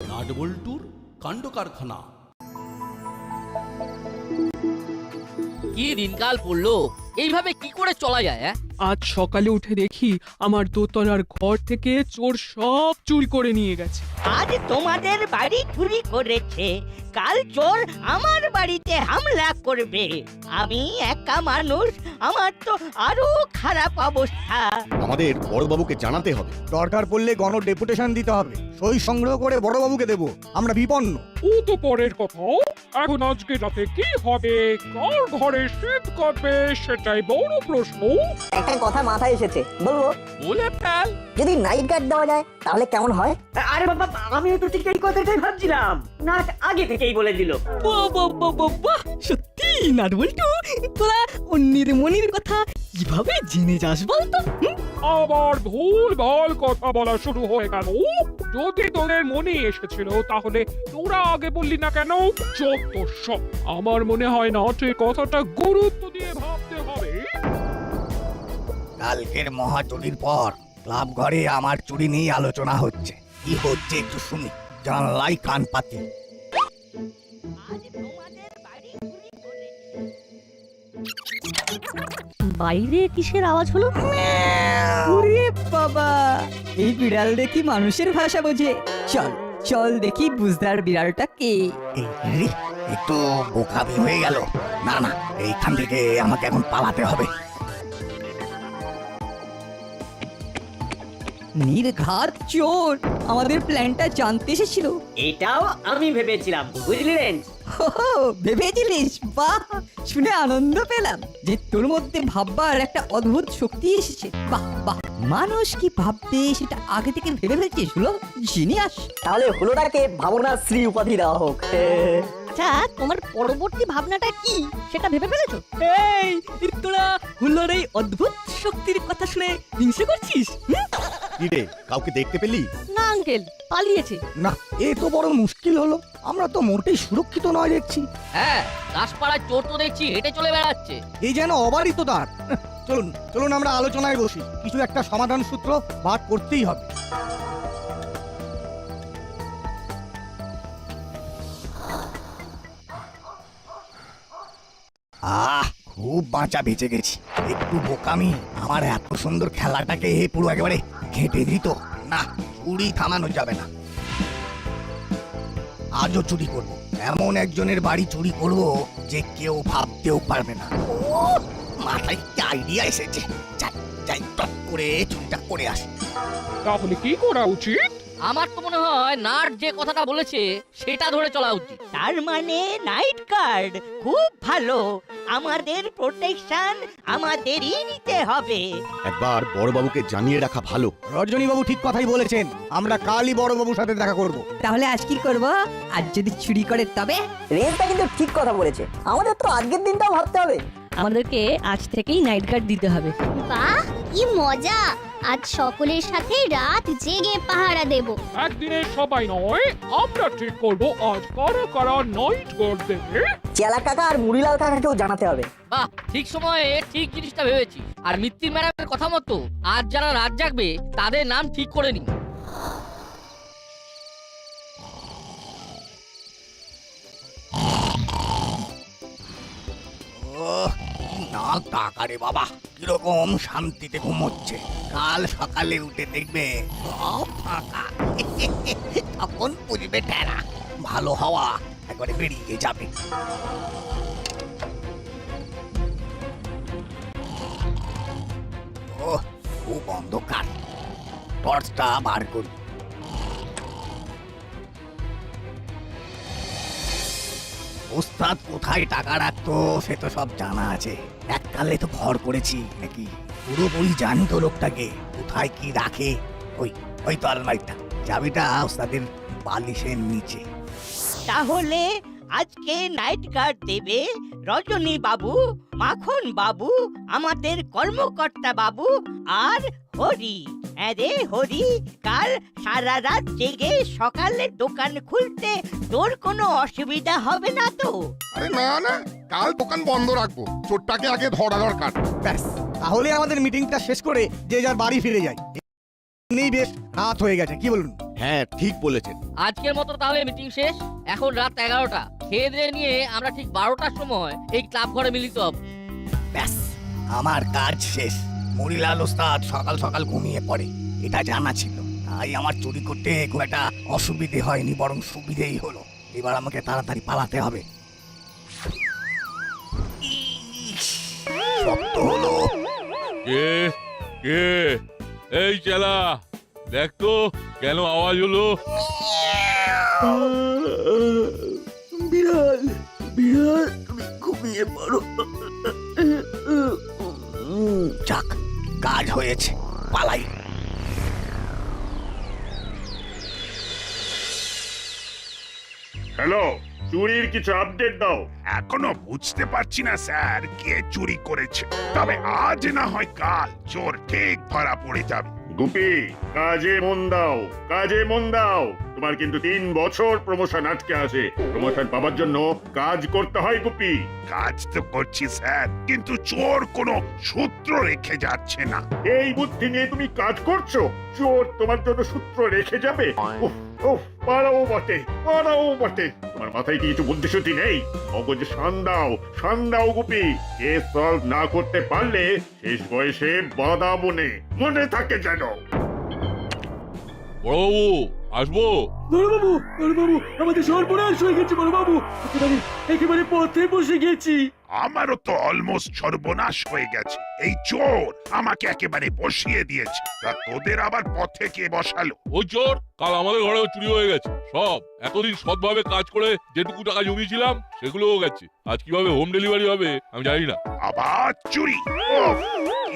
নাটবল্টুর কাণ্ড কারখানা কি দিনকাল পড়ল এইভাবে কি করে চলা যায় হ্যাঁ? আজ সকালে উঠে দেখি আমার দোতলার ঘর থেকে চোর সব চুরি করে নিয়ে গেছে। আজ তোমাদের বাড়ি চুরি করেছে। কাল চোর আমার বাড়িতে হামলা করবে। আমি একা মানুষ আমার তো আরও খারাপ অবস্থা। আমাদের বড়বাবুকে জানাতে হবে। দরকার পড়লে গণ ডেপুটেশন দিতে হবে। সই সংগ্রহ করে বড়বাবুকে দেব। আমরা বিপন্ন। ও তো পরের কথা এখন আজকে রাতে কি হবে? কার ঘরে শীত কাটবে সেটাই বড় প্রশ্ন। একটা কথা মাথায় এসেছে। বলব বলে ফেল। যদি নাইট গার্ড দেওয়া যায় তাহলে কেমন হয়? আরে বাবা আমিও তো ঠিক এই কথাটাই ভাবছিলাম। নাট আগে থেকেই বলে দিল। সত্যি নাটবল্টু তোরা অন্যের মনির কথা কীভাবে জেনে যাস বলতো? আবার ভুল ভালো কথা বলা শুরু হয়ে গেল। যদি তোদের মনে এসেছিল তাহলে তোরা আগে বললি না কেন? চোদ্দ সব। আমার মনে হয় না সে কথাটা গুরুত্ব দিয়ে ভাবতে কালকের মহা মহাচুরির পর ক্লাব ঘরে আমার চুরি নিয়ে আলোচনা হচ্ছে। কি হচ্ছে একটু শুনি। জানলাই কান পাতি। বাইরে কিসের আওয়াজ হলো? ওরে বাবা! এই বিড়াল দেখি মানুষের ভাষা বোঝে। চল চল দেখি বুঝদার বিড়ালটা কে। একটু বোকামি হয়ে গেল। না না এইখান থেকে আমাকে এখন পালাতে হবে। নির্ঘাত চোর। আমাদের প্ল্যানটা জানতে এসেছিল। এটাও আমি ভেবেছিলাম হো হো, ভেবেছিলিস? বাহ শুনে আনন্দ পেলাম যে তোর মধ্যে ভাববার একটা অদ্ভুত শক্তি এসেছে। বাহ বাহ মানুষ কি ভাববে সেটা আগে থেকে ভেবে ফেলছিস হলো জিনিয়াস। তাহলে হলোটাকে ভাবনার শ্রী উপাধি দেওয়া হোক। আচ্ছা তোমার পরবর্তী ভাবনাটা কি? সেটা ভেবে ফেলেছো? এই তোরা হুল্লোর এই অদ্ভুত শক্তির কথা শুনে হিংসে করছিস? হুম? কিরে কাউকে দেখতে পেলি? না আঙ্কেল পালিয়েছে। না এ তো বড় মুশকিল হলো। আমরা তো মোটেই সুরক্ষিত নয় দেখছি। হ্যাঁ দাসপাড়ায় চোর তো দেখছি হেঁটে চলে বেড়াচ্ছে। এই যেন অবারিত তার চলুন চলুন আমরা আলোচনায় বসি। কিছু একটা সমাধান সূত্র বার করতেই হবে। আহ! খুব বাঁচা বেঁচে গেছি। একটু বোকামি আমার এত সুন্দর খেলাটাকে পুরো একেবারে ঘেঁটে দিত। না চুরি থামানো যাবে না। আজও চুরি করব। এমন একজনের বাড়ি চুরি করব যে কেউ ভাবতেও পারবে না। ও মাথায় কি আইডিয়া এসেছে। যাই যাই টপ করে চুরিটা করে আসি। তাহলে কি করা উচিত? আমার তো মনে হয় নাট যে কথাটা বলেছে সেটা ধরে চলা উচিত। তার মানে নাইট গার্ড খুব ভালো। আমাদের প্রোটেকশন আমাদেরই নিতে হবে। একবার বড়বাবুকে জানিয়ে রাখা ভালো। রজনী বাবু ঠিক কথাই বলেছেন। আমরা কালই বড় বাবুর সাথে দেখা করব। তাহলে আজ কি করব? আজ যদি চুরি করে তবে? রেনটা কিন্তু ঠিক কথা বলেছে। আমাদের তো আজকের দিনটাও ভাবতে হবে। আমাদেরকে আজ থেকেই নাইট গার্ড দিতে হবে। বাহ! কি মজা। আজ সকলের সাথে রাত জেগে পাহারা দেব। একদিনে সবাই নয় আমরা ঠিক করব আজ কারা কারা নাইট গার্ড দেবে। চেলা কাকা আর মুড়িলাল কাকাকেও জানাতে হবে। বাহ ঠিক সময়ে ঠিক জিনিসটা ভেবেছি। আর মিত্তির ম্যাডামের কথা মতো আজ যারা রাত জাগবে তাদের নাম ঠিক করে নি ওহ, কি না টাকা রে বাবা। কীরকম শান্তিতে ঘুমোচ্ছে। কাল সকালে উঠে দেখবে সব ফাঁকা। তখন বুঝবে টেরা ভালো হাওয়া একবারে বেরিয়ে যাবে। ও, খুব অন্ধকার। টর্চটা বার করি। ওস্তাদ, কোথায় টাকা রাখতো সে তো সব জানা আছে। এককালে তো ভর করেছি, নাকি? পুরোপুরি জানতো লোকটাকে, কোথায় কি রাখে। ওই ওই তো আলমারিটা। চাবিটা ওস্তাদের বালিশের নিচে। তাহলে আজকে নাইট গার্ড দেবে রজনী বাবু, মাখন বাবু, আমাদের কর্মকর্তা বাবু আর হরি। হ্যাঁ রে হরি কাল সারা রাত জেগে সকালে দোকান খুলতে তোর কোনো অসুবিধা হবে না তো? আরে না না কাল দোকান বন্ধ রাখব। চোরটাকে আগে ধরা দরকার। ব্যাস তাহলে আমাদের মিটিংটা শেষ করে যে যার বাড়ি ফিরে যাই এমনিই বেশ রাত হয়ে গেছে কি বলুন? হ্যাঁ ঠিক বলেছেন। আজকের মতো তাহলে মিটিং শেষ। এখন রাত এগারোটা। খেয়ে দিয়ে নিয়ে আমরা ঠিক বারোটার সময় এই ক্লাব ঘরে মিলিত হব। ব্যাস আমার কাজ শেষ। মরিলাল ওস্তাদ সকাল সকাল ঘুমিয়ে পড়ে। এটা জানা ছিল। তাই আমার চুরি করতে খুব একটা অসুবিধে হয়নি বরং সুবিধেই হলো। এবার আমাকে তাড়াতাড়ি পালাতে হবে। ইস, শক্ত হলো। কে? কে? এই চেলা দেখ তো কেন আওয়াজ হলো? বিড়াল বিড়াল তুমি ঘুমিয়ে পড়ো। যাক কাজ হয়েছে। পালাই। হ্যালো চুরির কিছু আপডেট দাও। এখনও বুঝতে পারছি না স্যার কে চুরি করেছে। তবে আজ না হয় কাল চোর ঠিক ধরা পড়ে যাবে। গুপি কাজে মন দাও কাজে মন দাও। তোমার কিন্তু তিন বছর প্রমোশন আটকে আছে। প্রমোশন পাবার জন্য কাজ করতে হয় গুপি। কাজ তো করছি স্যার কিন্তু চোর কোনো সূত্র রেখে যাচ্ছে না। এই বুদ্ধি নিয়ে তুমি কাজ করছ? চোর তোমার জন্য সূত্র রেখে যাবে? উফ, উফ, পারাও বটে পারাও বটে। তোমার মাথায় কি কিছু বুদ্ধি শুদ্ধি নেই? মগজ শান দাও শান দাও গুপি। কেস সলভ না করতে পারলে শেষ বয়সে বাধা মনে মনে থাকে যেন। বড়বাবু আসব? বড়বাবু বড়বাবু আমাদের সর্বনাশ হয়ে গেছে বড়বাবু। একেবারে একেবারে পথে বসে গেছি। আমারও তো অলমোস্ট সর্বনাশ হয়ে গেছে। এই চোর আমাকে একেবারে বসিয়ে দিয়েছে। তা তোদের আবার পথে কে বসালো? ওই চোর কাল আমাদের ঘরেও চুরি হয়ে গেছে। সব এতদিন সৎভাবে কাজ করে যেটুকু টাকা জমিয়েছিলাম সেগুলোও গেছে। আজ কীভাবে হোম ডেলিভারি হবে আমি জানি না। আবার চুরি?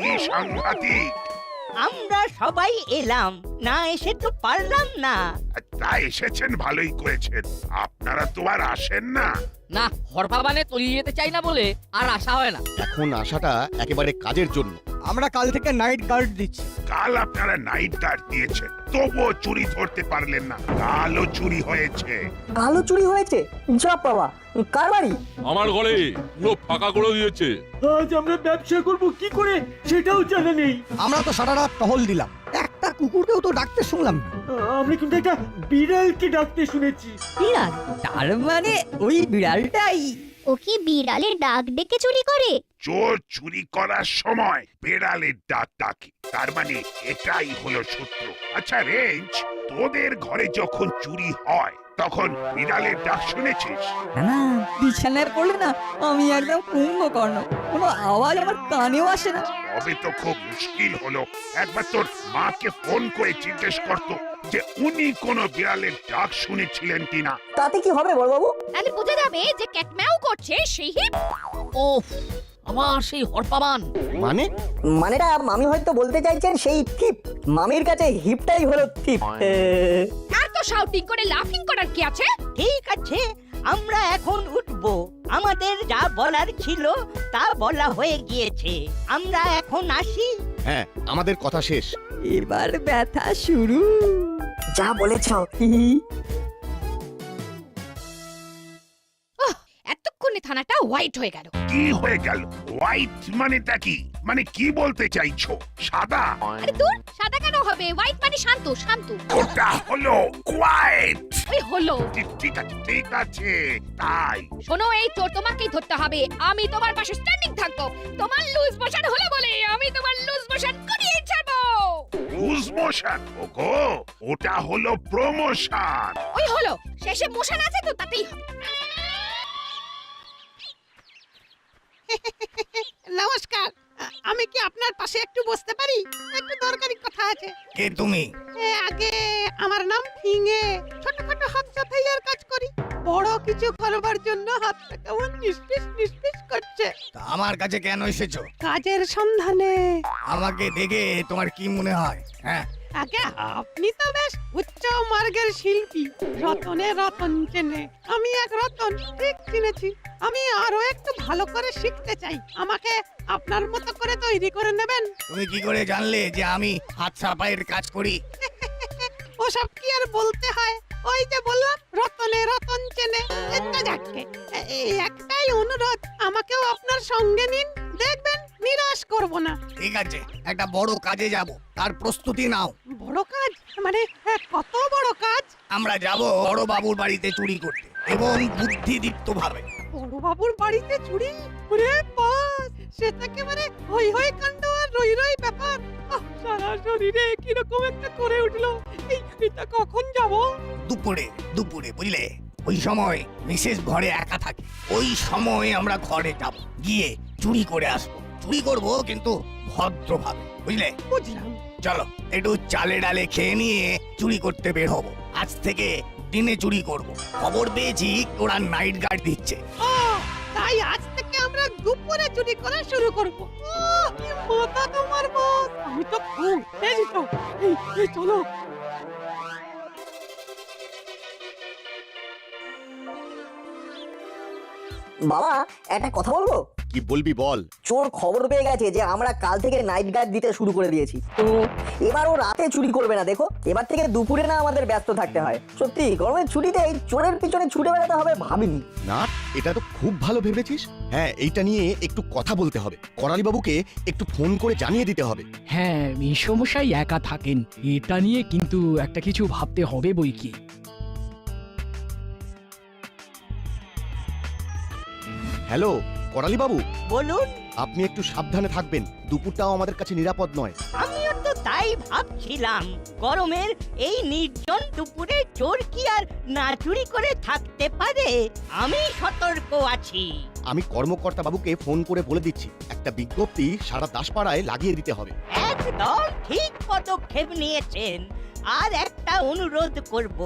কি সাংঘাতিক! আমরা সবাই এলাম। না এসে তো পারলাম না। তা এসেছেন ভালোই করেছেন। আপনারা তো আর আসেন না। না হরফাবানে তলিয়ে যেতে চাই না বলে আর আশা হয় না। এখন আশাটা একেবারে কাজের জন্য। আমরা কাল থেকে নাইট গার্ড দিচ্ছি। কাল আপনারা নাইট গার্ড দিয়েছেন তবুও চুরি ধরতে পারলেন না। কালও চুরি হয়েছে। কালো চুরি হয়েছে? যা বাবা কার বাড়ি? আমার ঘরে পুরো ফাঁকা করে দিয়েছে। আজ আমরা ব্যবসা করব কি করে সেটাও জানা নেই। আমরা তো সারা রাত টহল দিলাম। একটা কুকুরকেও তো ডাকতে শুনলাম না। আমরা কিন্তু একটা বিড়ালকে ডাকতে শুনেছি। বিড়াল? তার মানে ওই বিড়ালটাই। ও কি বিড়ালের ডাক ডেকে চুরি করে? চোর চুরি করার সময় বেড়ালের ডাক ডাকে। তার মানে এটাই হলো সূত্র আচ্ছা রেঞ্জ তোদের ঘরে যখন চুরি হয় তখন বিড়ালের ডাক শুনেছিস? না না বিছানায় পড়লে না আমি একদম কুম্ভকর্ণ কোনো আওয়াজ আমার কানেও আসে না। তবে তো খুব মুশকিল হলো। একবার তোর মাকে ফোন করে জিজ্ঞেস করতো যে উনি কোনো বিড়ালের ডাক শুনেছিলেন কিনা। তাতে কি হবে বড়বাবু? তাহলে বোঝা যাবে যে ক্যাটম্যাও করছে সেই হিপ। ওফ আমার সেই হরপাবান। মানে? মানেটা মামি হয়তো বলতে চাইছেন সেই টিপ। মামির কাছে হিপটাই হলো টিপ। আর তো শাউটিং করে লাফিং করার কি আছে? ঠিক আছে আমরা এখন উঠব। আমাদের যা বলার ছিল তা বলা হয়ে গিয়েছে। আমরা এখন আসি। হ্যাঁ আমাদের কথা শেষ। এবার ব্যথা শুরু। যা বলেছ। এতক্ষণে হোয়াইট হয়ে গেল। কি হয়ে গেল? হোয়াইট মানেটা কি? মানে কি বলতে চাইছো? সাদা? আরে দূর সাদা কেন হবে? হোয়াইট মানে শান্ত শান্ত। ওটা হলো কোয়াইট ওই হলো। ঠিক ঠিক আছে ঠিক আছে তাই। শোনো এই চোর তোমাকেই ধরতে হবে। আমি তোমার পাশে স্ট্যান্ডিং থাকব। তোমার লুজ মোশন হলো বলে আমি তোমার লুজ মোশন করিয়ে ছাড়বো। লুজ মোশন ওগো ওটা হলো প্রমোশন ওই হলো। শেষে মোশন আছে তো তাতেই হবে। নমস্কার আমি কি আপনার পাশে একটু বসতে পারি? একটু দরকারি কথা আছে। কে তুমি? এ আগে আমার নাম ফিঙে ছোটখাটো হাত সাফাইয়ার কাজ করি। বড় কিছু করবার জন্য হাতটা কেমন নিষ্পিস নিষ্পিস করছে। তা আমার কাছে কেন এসেছ? কাজের সন্ধানে। আমাকে দেখে তোমার কি মনে হয় হ্যাঁ? আগে আপনি তো বেশ উচ্চ মার্গের শিল্পী রতনে রতন চেনে। আমি এক রতন ঠিক চিনেছি। আমি আরও একটু ভালো করে শিখতে চাই। আমাকে আপনার মতো করে তৈরি করে নেবেন। তুমি কি করে জানলে যে আমি হাত সাফাইয়ের কাজ করি? ওসব কি আর বলতে হয়? ওই যে বললাম রতনে রতন চেনে। একটা যাকে এই একটাই অনুরোধ আমাকেও আপনার সঙ্গে নিন। দেখবেন নিরাশ করব না। ঠিক আছে একটা বড় কাজে যাব তার প্রস্তুতি নাও। বড় কাজ? মানে হ্যাঁ, কত বড় কাজ? আমরা যাব বড় বাবুর বাড়িতে চুরি করতে এবং বুদ্ধিদীপ্ত ভাবে বড় বাবুর বাড়িতে চুরি? ওরে বাস সেটা একেবারে হই হই কাণ্ড আর রই রই ব্যাপার। আহ, সারা শরীরে কীরকম একটা করে উঠল। এই এটা কখন যাব? দুপুরে দুপুরে বুঝলে? ওই সময় মিসেস ঘরে একা থাকে। ওই সময় আমরা ঘরে যাব গিয়ে চুরি করে আসব। চুরি করব কিন্তু ভদ্রভাবে বুঝলে? বুঝলাম। চলো একটু চালে ডালে খেয়ে নিয়ে চুরি করতে বের হব। আজ থেকে দিনে চুরি করব। খবর পেয়েছি ওরা নাইট গার্ড দিচ্ছে। তাই আজ থেকে আমরা দুপুরে চুরি করা শুরু করব। মাথা তোমার বস। আমি তো খুব এই তো এই, এই চলো। বাবা একটা কথা বলব? কি বলবি বল? চোর খবর পেয়ে গেছে যে আমরা কাল থেকে নাইট গার্ড দিতে শুরু করে দিয়েছি। তো এবার ও রাতে চুরি করবে না দেখো। এবার থেকে দুপুরে না আমাদের ব্যস্ত থাকতে হয়। সত্যি গরমের ছুটিতে এই চোরের পিছনে ছুটে বেড়াতে হবে ভাবিনি। না এটা তো খুব ভালো ভেবেছিস? হ্যাঁ এইটা নিয়ে একটু কথা বলতে হবে। করালি বাবুকে একটু ফোন করে জানিয়ে দিতে হবে। হ্যাঁ মেসমশাই একা থাকেন। এটা নিয়ে কিন্তু একটা কিছু ভাবতে হবে বই কি। হ্যালো করালি বাবু বলুন। আপনি একটু সাবধানে থাকবেন দুপুরটাও আমাদের কাছে নিরাপদ নয়। আমিও তো তাই ভাবছিলাম গরমের এই নির্জন দুপুরে চোর কি আর না চুরি করে থাকতে পারে? আমি সতর্ক আছি। আমি কর্মকর্তা বাবুকে ফোন করে বলে দিচ্ছি একটা বিজ্ঞপ্তি সারা দাসপাড়ায় লাগিয়ে দিতে হবে। একদম ঠিক পদক্ষেপ নিয়েছেন। আর একটা অনুরোধ করব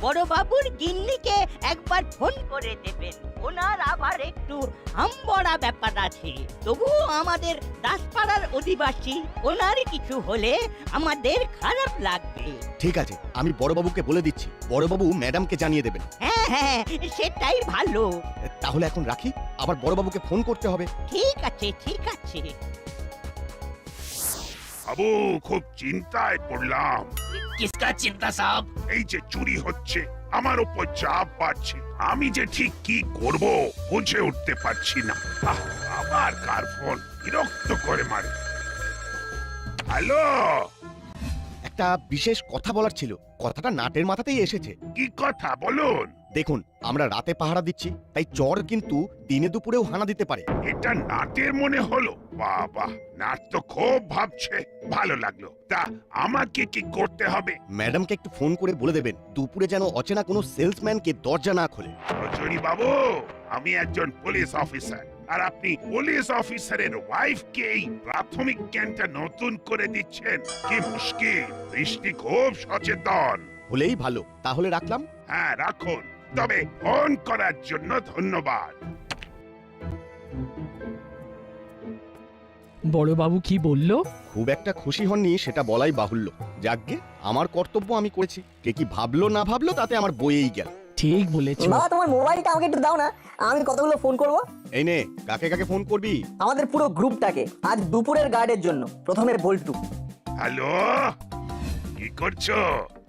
বড়বাবুর গিন্নিকে একবার ফোন করে দেবেন। ওনার আবার একটু হামবড়া ব্যাপার আছে। তবুও আমাদের দাসপাড়ার অধিবাসী ওনার কিছু হলে আমাদের খারাপ লাগবে। ঠিক আছে আমি বড়বাবুকে বলে দিচ্ছি। বড়বাবু ম্যাডামকে জানিয়ে দেবেন। হ্যাঁ হ্যাঁ সেটাই ভালো। তাহলে এখন রাখি আবার বড়বাবুকে ফোন করতে হবে। ঠিক আছে ঠিক আছে। বাবু খুব চিন্তায় পড়লাম। কিসকা চিন্তা সাহেব এই যে চুরি হচ্ছে। আমার উপর চাপ বাড়ছে। আমি যে ঠিক কি করব বুঝে উঠতে পারছি না। আহ, আবার কার ফোন? বিরক্ত করে মারে। হ্যালো? একটা বিশেষ কথা বলার ছিল। কথাটা নাটের মাথাতেই এসেছে। কি কথা? বলুন। দেখুন আমরা রাতে পাহারা দিচ্ছি তাই চর কিন্তু দিনে দুপুরেও হানা দিতে পারে। এটা নাটের মনে হলো। বাবা নাট তো খুব ভাবছে। ভালো লাগল। তা আমাকে কি করতে হবে? ম্যাডামকে একটু ফোন করে বলে দেবেন দুপুরে যেন অচেনা কোনো সেলসম্যানকে দরজা না খোলে। রজনী বাবু আমি একজন পুলিশ অফিসার আর আপনি পুলিশ অফিসারের ওয়াইফকে এই প্রাথমিক জ্ঞানটা নতুন করে দিচ্ছেন। কি মুশকিল বৃষ্টি খুব সচেতন। হলেই ভালো তাহলে রাখলাম। হ্যাঁ রাখুন। তবে ফোন করার জন্য ধন্যবাদ। বড়বাবু কি বলল? খুব একটা খুশি হননি সেটা বলাই বাহুল্য। যাকগে আমার কর্তব্য আমি করেছি। কে কি ভাবলো না ভাবলো তাতে আমার বইয়েই গেল। ঠিক বলেছ। বাবা তোমার মোবাইলটা আমাকে একটু দাও না। আমি কতগুলো ফোন করব? এই নে কাকে কাকে ফোন করবি? আমাদের পুরো গ্রুপটাকে আজ দুপুরের গার্ডের জন্য প্রথমের বল্টু। হ্যালো কি করছ?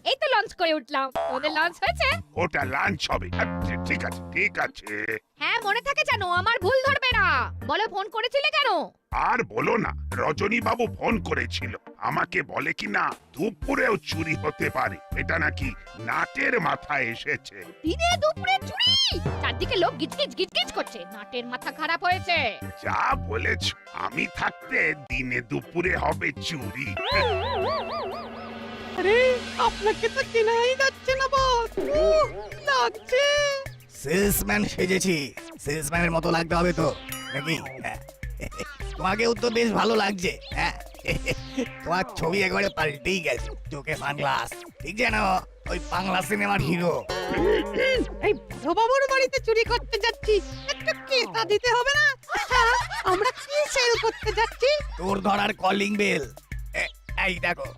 এই তো লঞ্চ করে উঠলাম। ওদের লঞ্চ হয়েছে? ওটা লাঞ্চ হবে। আচ্ছা, ঠিক আছে ঠিক আছে। হ্যাঁ মনে থাকে জানো আমার ভুল ধরবে না। বলো ফোন করেছিলে কেন? আর বলো না রজনী বাবু ফোন করেছিল। আমাকে বলে কি না দুপুরেও চুরি হতে পারে। এটা নাকি নাটের মাথায় এসেছে। দিনে দুপুরে চুরি? চারদিকে লোক গিজগিজ গিজগিজ করছে। নাটের মাথা খারাপ হয়েছে। যা বলেছ আমি থাকতে দিনে দুপুরে হবে চুরি। আরে আপনাকে তো চেনাই যাচ্ছে না বস উহ, লাগছে। সেলসম্যান সেজেছি। সেলসম্যানের মতো লাগতে হবে তো নাকি? হ্যাঁ। তোমাকেও তো বেশ ভালো লাগছে হ্যাঁ। তোমার ছবি একবারে পাল্টেই গেছে চোখে সানগ্লাস। ঠিক যেন ওই বাংলা সিনেমার হিরো। এই বড় বাবুর বাড়িতে চুরি করতে যাচ্ছি একটু কেতা দিতে হবে না? আচ্ছা আমরা কি সেল করতে যাচ্ছি? তোর ধরার কলিং বেল এই দেখো।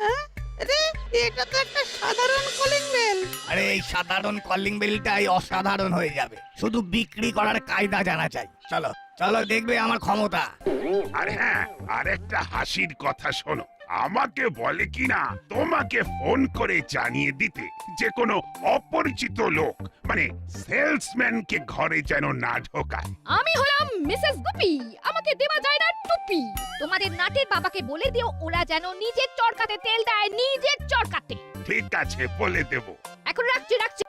হ্যাঁ? আরে এটা তো একটা সাধারণ কলিং বেল আরে এই সাধারণ কলিং বেলটাই অসাধারণ হয়ে যাবে। শুধু বিক্রি করার কায়দা জানা চাই। চলো চলো দেখবে আমার ক্ষমতা। আরে হ্যাঁ আরেকটা হাসির কথা শোনো। আমাকে বলে কিনা তোমাকে ফোন করে জানিয়ে দিতে যে কোনো অপরিচিত লোক মানে সেলসম্যানকে ঘরে যেন না ঢোকায়। আমি হলাম মিসেস গুপি আমাকে দেওয়া যায় না টুপি। তোমাদের নাটের বাবাকে বলে দিও ওরা যেন নিজের চরকাতে তেল দেয় নিজের চরকাতে। ঠিক আছে বলে দেব। এখন রাখছি রাখছি।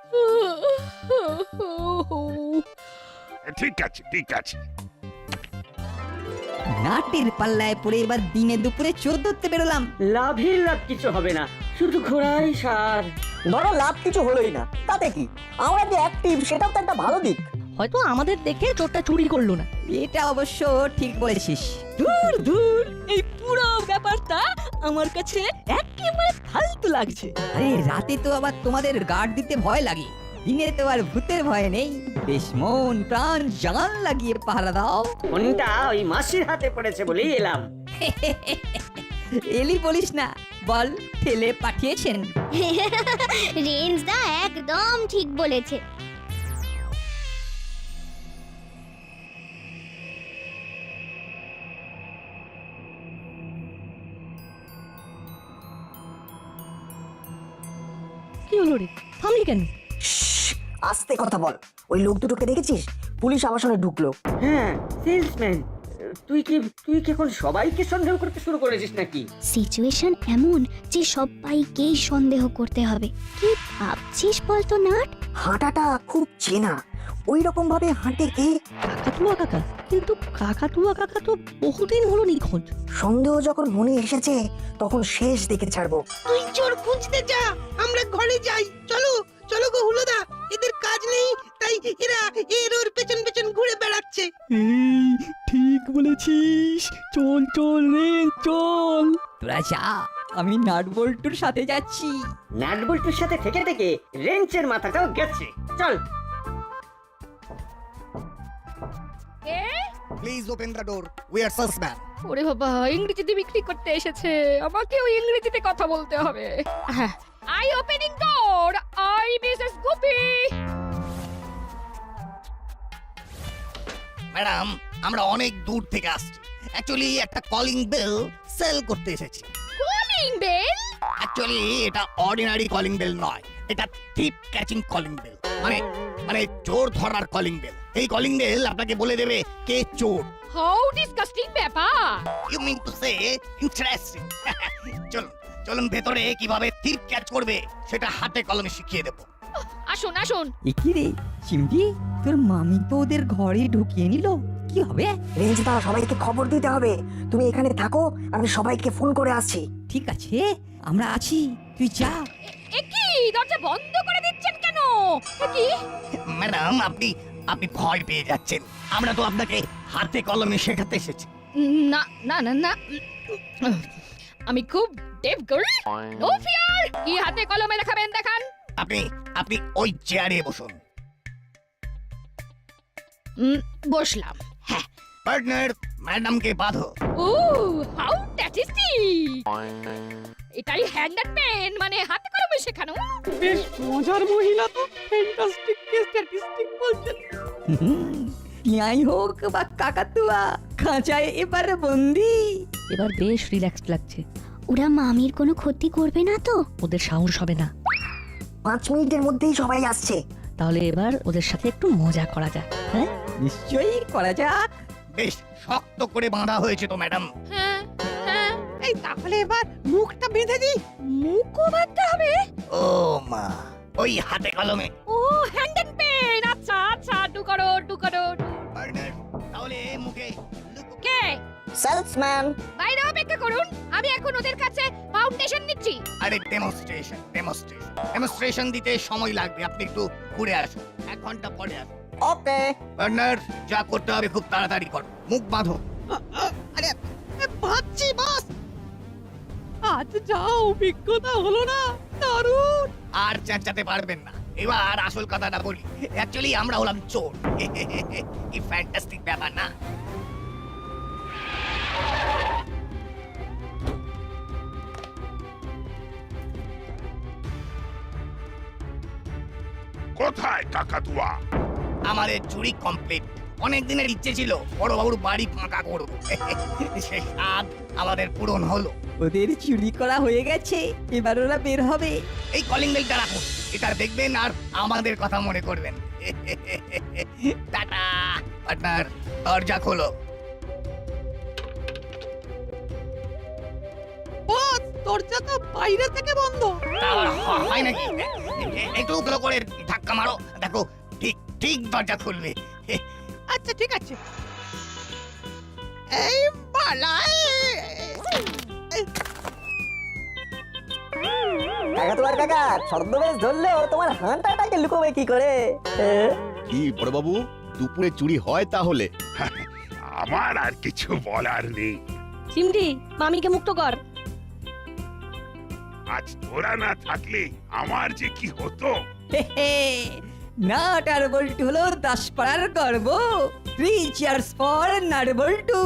ঠিক আছে ঠিক আছে। নাটের পাল্লায় পড়ে এবার দিনে দুপুরে চোর ধরতে বেরোলাম। লাভের লাভ কিছু হবে না শুধু ঘোড়াই সার। ধরো লাভ কিছু হলোই না তাতে কি? আমরা যে অ্যাক্টিভ সেটাও তো একটা ভালো দিক। হয়তো আমাদের দেখে চোরটা চুরি করল না। এটা অবশ্য ঠিক বলেছিস। দূর দূর এই পুরো ব্যাপারটা আমার কাছে একেবারে ফালতু লাগছে। আরে রাতে তো আবার তোমাদের গার্ড দিতে ভয় লাগে। দিনে তো আর ভূতের ভয় নেই। বেশ মন প্রাণ জান লাগিয়ে পাহারা দাও। ফোনটা ওই মাসির হাতে পড়েছে বলেই এলাম। এলি বলিস না বল ঠেলে পাঠিয়েছেন। রেঞ্জদা একদম ঠিক বলেছে। কি হলো রে? থামলি কেন? আস্তে কথা বল। ওই লোক দুটোকে দেখেছিস? পুলিশ আমার সঙ্গে ঢুকলো। হ্যাঁ সেলসম্যান তুই কি তুই কি এখন সবাইকে সন্দেহ করতে শুরু করেছিস নাকি? সিচুয়েশন এমন যে সবাইকেই সন্দেহ করতে হবে। কি ভাবছিস বলতো নাট? হাঁটাটা খুব চেনা। ওই রকম ভাবে হাঁটে কে? কাকাতুয়া কাকা কিন্তু কাকাতুয়া কাকা তো বহুদিন হলো নিখোঁজ। সন্দেহ যখন মনে এসেছে তখন শেষ দেখে ছাড়বো। তুই চোর খুঁজতে যা আমরা ঘরে যাই চলো। চলো গো হুলোদা এদের কাজ নেই তাই এরা এর ওর পেছন পেছন ঘুরে বেড়াচ্ছে। এই ঠিক বলেছিস। চল চল রে চল। তোরা যা আমি নাট বল্টুর সাথে যাচ্ছি। নাট বল্টুর সাথে থেকে থেকে রেঞ্চের মাথাটাও গেছে। চল। কে? Please open the door we are salesman ওরে বাবা ইংরেজিতে বিক্রি করতে এসেছে। আমাকেও ইংরেজিতে কথা বলতে হবে। I opening door I Mrs Gupi madam আমরা অনেক দূর থেকে আসছি। অ্যাকচুয়ালি একটা কলিং বেল সেল করতে এসেছি। কলিং বেল অ্যাকচুয়ালি এটা অর্ডিনারি কলিং বেল নয়। এটা টিপ ক্যাচিং কলিং বেল মানে মানে চোর ধরার কলিং বেল এই কলিং বেল আপনাকে বলে দেবে কে চোর। হাউ ডিসকাস্টিং ব্যাপার। You mean to say interesting চলুন। চলুন ভেতরে কীভাবে টিপ ক্যাচ করবে সেটা হাতে কলমে শিখিয়ে দেবো। আসুন আসুন। একি রে চিমটি তোর মামি তো ওদের ঘরে ঢুকিয়ে নিল। কি হবে? রেঞ্জ দা সবাইকে খবর দিতে হবে। তুমি এখানে থাকো আমি সবাইকে ফোন করে আসছি। ঠিক আছে আমরা আছি তুই যা। এ কি? দরজা বন্ধ করে দিচ্ছেন কেন? এ কি? ম্যাডাম আপনি আপনি ভয় পেয়ে যাচ্ছেন। আমরা তো আপনাকে হাতে কলমে শেখাতে এসেছি। না না না না। আমি খুব গার্ল নো ফিয়ার! কি হাতে কলমে দেখাবেন দেখান আপনি আপনি ওই চেয়ারে বসুন। বসলাম। হ্যাঁ। পার্টনার ম্যাডামকে বাঁধো। ও হাউ ট্যাটিস্টি এটাই হ্যান্ড অ্যান্ড পেন মানে হাতে কলমে শেখানো। বেশ মজার মহিলা তো। ফ্যান্টাস্টিক স্ট্যাটিস্টিক বলছেন? টিয়াই হোক বা কাকাতুয়া খাঁচায় এবারে বন্দি। এবার বেশ রিল্যাক্স লাগছে। ওরা মামির কোনো ক্ষতি করবে না তো? ওদের সাহস হবে না। পাঁচ মিনিটের মধ্যেই সবাই আসছে। তাহলে এবার ওদের সাথে একটু মজা করা যাক হ্যাঁ? নিশ্চয়ই করা যাক। বেশ শক্ত করে বাঁধা হয়েছে তো ম্যাডাম। হ্যাঁ হ্যাঁ। এই তাহলে এবার মুখটা বেঁধে দিই। মুখও বাঁধতে হবে? ও মা ওই হাতে কলমে। ও হ্যান্ড পেন। আচ্ছা আচ্ছা ডু করো ডু করো তাহলে মুখে সেলসম্যান বাইরে অপেক্ষা করুন আমি এখন ওদের কাছে ফাউন্ডেশন নিচ্ছি। আরে ডেমনস্ট্রেশন ডেমনস্ট্রেশন ডেমনস্ট্রেশন দিতে সময় লাগবে আপনি একটু ঘুরে আসুন এক ঘণ্টা পরে আসুন। ওকে। পার্টনার যা করতে হবে খুব তাড়াতাড়ি করো মুখ বাঁধো। আরে বাস আজ যা অভিজ্ঞতা হলো না দারুণ। আর চেঁচাতে পারবেন না এবার আসল কথাটা বলি অ্যাকচুয়ালি আমরা হলাম চোর। কি ফ্যান্টাস্টিক ব্যাপার না? কোথায় কাকাতুয়া? আমাদের চুরি কমপ্লিট অনেক দিনের ইচ্ছে ছিল বড় বাবুর বাড়ি ফাঁকা করব। সে স্বাদ আমাদের পূরণ হলো। ওদের চুরি করা হয়ে গেছে এবার ওরা বের হবে। এই কলিং বেলটা রাখুন এটা দেখবেন আর আমাদের কথা মনে করবেন। টাটা পার্টনার দরজা খোলো। দরজা তো বাইরে থেকে বন্ধ। আবার হ- হয় নাকি? এ- একটু উপরে করে ধাক্কা মারো। দেখো ঠিক ঠিক দরজা খুলবে। আচ্ছা ঠিক আছে। এই বালাই কাকা তোমার কাকা ছদ্মবেশ ধরলেও তোমার হাঁটাটাকে লুকোবে কি করে? এ? কি বড়বাবু দুপুরে চুরি হয় তাহলে? আমার আর কিছু বলার নেই। সিমটি মামিকে মুক্ত কর। আজ তোরা না থাকলে আমার যে কি হতো নাট আর বল্টু হলো দাসপাড়ার গর্ব three cheers for nut Boltu!